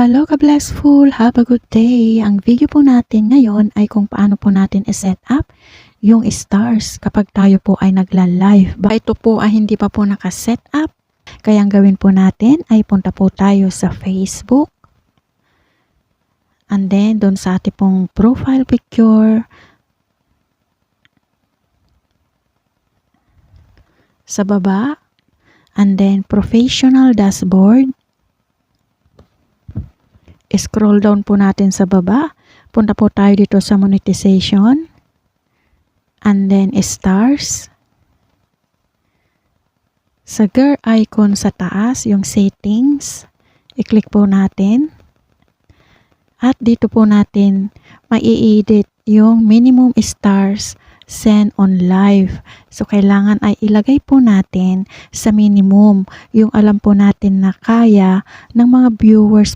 Hello ka-blessful! Have a good day! Ang video po natin ngayon ay kung paano po natin i-set up yung stars kapag tayo po ay nagla-live. Ito po ay hindi pa po naka-set up. Kaya ang gawin po natin ay punta po tayo sa Facebook. And then, doon sa ating pong profile picture. Sa baba. And then, professional dashboard scroll down po natin sa baba. Punta po tayo dito sa monetization. And then stars. Sa gear icon sa taas, yung settings. I-click po natin. At dito po natin mai-edit yung minimum stars send on live. So, kailangan ay ilagay po natin sa minimum yung alam po natin na kaya ng mga viewers